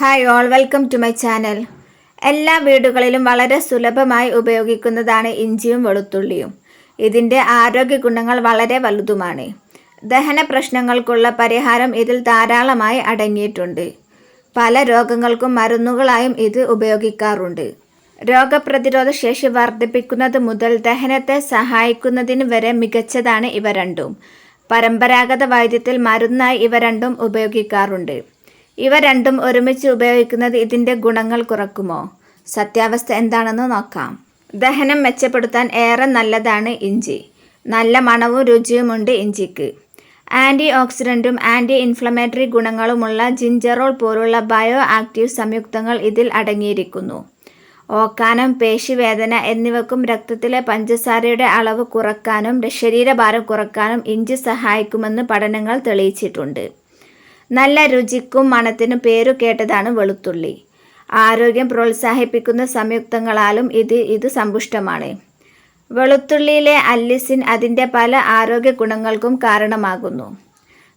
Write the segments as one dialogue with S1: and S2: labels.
S1: Hi all welcome to my channel എല്ലാ വീടുകളിലും വളരെ സുലഭമായി ഉപയോഗിക്കുന്നതാണ് ഇഞ്ചിയും വെളുത്തുള്ളിയും. ഇതിന്റെ ആരോഗ്യ ഗുണങ്ങൾ വളരെ വലുതുമാണ്. ദഹന പ്രശ്നങ്ങൾക്കുള്ള പരിഹാരം ഇതിൽ ധാരാളമായി അടങ്ങിയിട്ടുണ്ട്. പല രോഗങ്ങൾക്കും മരുന്നുകളായും ഇത് ഉപയോഗിക്കാറുണ്ട്. രോഗപ്രതിരോധ ശേഷി വർദ്ധിപ്പിക്കുന്നത് മുതൽ ദഹനത്തെ സഹായിക്കുന്നതിന് വരെ മികച്ചതാണ് ഇവ രണ്ടും. പരമ്പരാഗത വൈദ്യത്തിൽ മരുന്നായി ഇവ രണ്ടും ഉപയോഗിക്കാറുണ്ട്. ഇവ രണ്ടും ഒരുമിച്ച് ഉപയോഗിക്കുന്നത് ഇതിന്റെ ഗുണങ്ങൾ കുറക്കുമോ? സത്യാവസ്ഥ എന്താണെന്ന് നോക്കാം. ദഹനം മെച്ചപ്പെടുത്താൻ ഏറെ നല്ലതാണ് ഇഞ്ചി. നല്ല മണവും രുചിയുമുണ്ട് ഇഞ്ചിക്ക്. ആന്റി ഓക്സിഡന്റും ആന്റി ഇൻഫ്ലമേറ്ററി ഗുണങ്ങളുമുള്ള ജിഞ്ചറോൾ പോലുള്ള ബയോ ആക്റ്റീവ് സംയുക്തങ്ങൾ ഇതിൽ അടങ്ങിയിരിക്കുന്നു. ഓക്കാനം പേശിവേദന എന്നിവക്കും രക്തത്തിലെ പഞ്ചസാരയുടെ അളവ് കുറക്കാനും ശരീരഭാരം കുറക്കാനും ഇഞ്ചി സഹായിക്കുമെന്ന് പഠനങ്ങൾ തെളിയിച്ചിട്ടുണ്ട്. നല്ല രുചിക്കും മണത്തിനും പേരു കേട്ടതാണ് വെളുത്തുള്ളി. ആരോഗ്യം പ്രോത്സാഹിപ്പിക്കുന്ന സംയുക്തങ്ങളാലും ഇത് ഇത് സമ്പുഷ്ടമാണ്. വെളുത്തുള്ളിയിലെ അല്ലിസിൻ അതിന്റെ പല ആരോഗ്യ ഗുണങ്ങൾക്കും കാരണമാകുന്നു.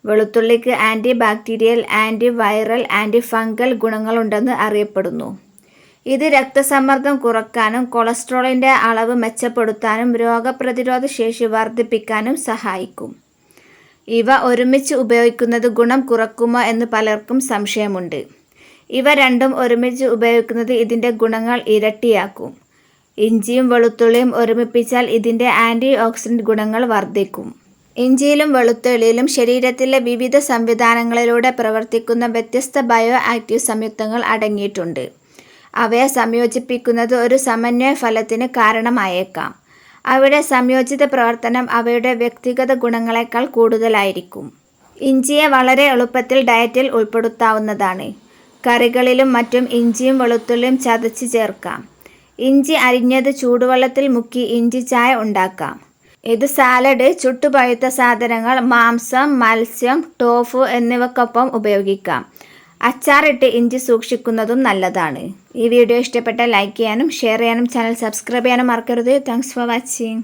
S1: വെളുത്തുള്ളിക്ക് anti bacterial anti viral anti fungal ഗുണങ്ങളുണ്ടെന്ന് അറിയപ്പെടുന്നു. ഇത് രക്തസമ്മർദ്ദം കുറക്കാനും കൊളസ്ട്രോളിന്റെ അളവ് മെച്ചപ്പെടുത്താനും രോഗപ്രതിരോധ ശേഷി വർദ്ധിപ്പിക്കാനും സഹായിക്കും. ഇവ ഒരുമിച്ച് ഉപയോഗിക്കുന്നത് ഗുണം കുറക്കുമോ എന്ന് പലർക്കും സംശയമുണ്ട്. ഇവ രണ്ടും ഒരുമിച്ച് ഉപയോഗിക്കുന്നത് ഇതിന്റെ ഗുണങ്ങൾ ഇരട്ടിയാക്കും. ഇഞ്ചിയും വെളുത്തുള്ളിയും ഒരുമിപ്പിച്ചാൽ ഇതിന്റെ ആന്റി ഓക്സിഡന്റ് ഗുണങ്ങൾ വർദ്ധിക്കും. ഇഞ്ചിയിലും വെളുത്തുള്ളിയിലും ശരീരത്തിലെ വിവിധ സംവിധാനങ്ങളിലൂടെ പ്രവർത്തിക്കുന്ന വ്യത്യസ്ത ബയോ ആക്റ്റീവ് സംയുക്തങ്ങൾ അടങ്ങിയിട്ടുണ്ട്. അവയെ സംയോജിപ്പിക്കുന്നത് ഒരു സമന്വയ ഫലത്തിന് കാരണമായേക്കാം. അവയുടെ സംയോജിത പ്രവർത്തനം അവയുടെ വ്യക്തിഗത ഗുണങ്ങളെക്കാൾ കൂടുതലായിരിക്കും. ഇഞ്ചിയെ വളരെ എളുപ്പത്തിൽ ഡയറ്റിൽ ഉൾപ്പെടുത്താവുന്നതാണ്. കറികളിലും മറ്റും ഇഞ്ചിയും വെളുത്തുള്ളിയും ചതച്ച് ചേർക്കാം. ഇഞ്ചി അരിഞ്ഞത് ചൂടുവെള്ളത്തിൽ മുക്കി ഇഞ്ചി ചായ ഉണ്ടാക്കാം. ഇത് സാലഡ് ചുട്ടുപഴുത്ത സാധനങ്ങൾ മാംസം മത്സ്യം ടോഫു എന്നിവക്കൊപ്പം ഉപയോഗിക്കാം. അച്ചാറിട്ട് ഇഞ്ചി സൂക്ഷിക്കുന്നതും നല്ലതാണ്. ഈ വീഡിയോ ഇഷ്ടപ്പെട്ടാൽ ലൈക്ക് ചെയ്യാനും ഷെയർ ചെയ്യാനും ചാനൽ സബ്സ്ക്രൈബ് ചെയ്യാനും മറക്കരുത്. Thanks for watching